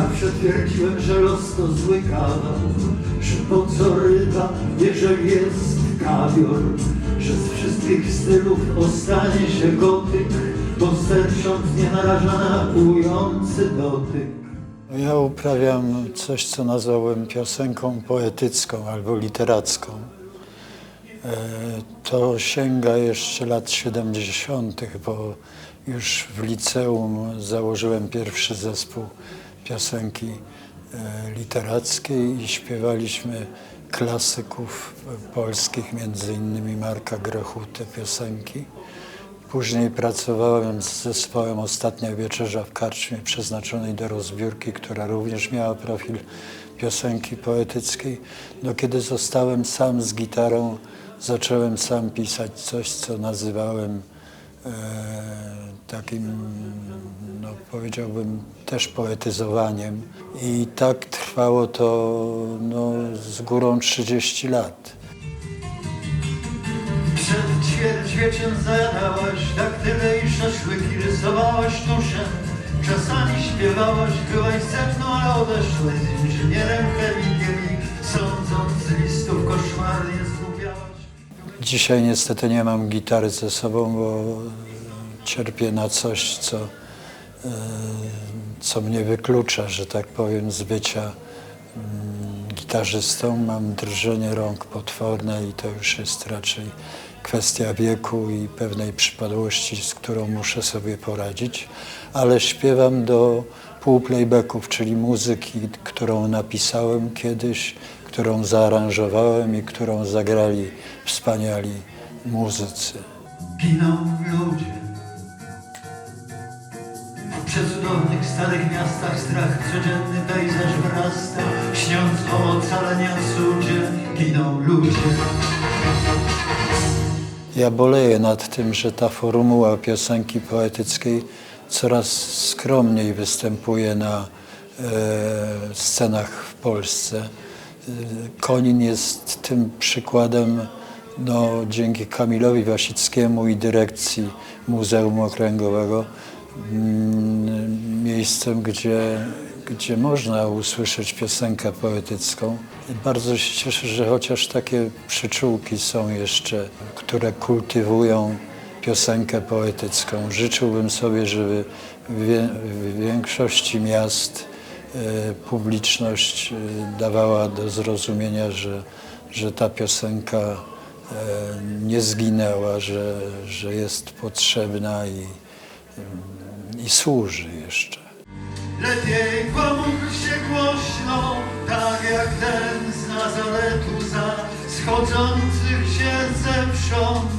Zawsze twierdziłem, że los to zły kawał, że po co ryba, jeżeli jest kawior, że z wszystkich stylów ostanie się gotyk, bo stercząc nie naraża na dotyk. Ja uprawiam coś, co nazwałem piosenką poetycką albo literacką. E, To sięga jeszcze lat 70., bo już w liceum założyłem pierwszy zespół piosenki e, literackiej i śpiewaliśmy klasyków polskich, między innymi Marka Grechu, te piosenki. Później pracowałem z zespołem Ostatnia Wieczerza w karczmie przeznaczonej do rozbiórki, która również miała profil piosenki poetyckiej. No, kiedy zostałem sam z gitarą, zacząłem sam pisać coś, co nazywałem e, takim, no, powiedziałbym, też poetyzowaniem. I tak trwało to no, z górą 30 lat. Przed ćwierćwieczem zajadałaś daktyle i szaszłyki, rysowałaś tuszem. Czasami śpiewałaś, byłaś ze mną, ale odeszłaś z inżynierem, chemikiem i sądząc z listów koszmarnie zgubiałaś. Dzisiaj niestety nie mam gitary ze sobą, bo cierpię na coś, co, e, co mnie wyklucza, że tak powiem, z bycia mm, gitarzystą. Mam drżenie rąk potworne i to już jest raczej kwestia wieku i pewnej przypadłości, z którą muszę sobie poradzić. Ale śpiewam do półplaybacków, czyli muzyki, którą napisałem kiedyś, którą zaaranżowałem i którą zagrali wspaniali muzycy. Giną ludzie. Przecudownych starych miastach strach codzienny pejzaż wrasta, śniąc o ocalenia cudzie. Giną ludzie. Ja boleję nad tym, że ta formuła piosenki poetyckiej coraz skromniej występuje na e, scenach w Polsce. E, Konin jest tym przykładem no, dzięki Kamilowi Wasickiemu i dyrekcji Muzeum Okręgowego miejscem, gdzie, gdzie można usłyszeć piosenkę poetycką. Bardzo się cieszę, że chociaż takie przyczółki są jeszcze, które kultywują piosenkę poetycką. Życzyłbym sobie, żeby w większości miast e, publiczność e, dawała do zrozumienia, że, że ta piosenka e, nie zginęła, że, że jest potrzebna i, i służy jeszcze. Lepiej pomódl się głośno, tak jak ten z Nazaretu za schodzących się zewsząd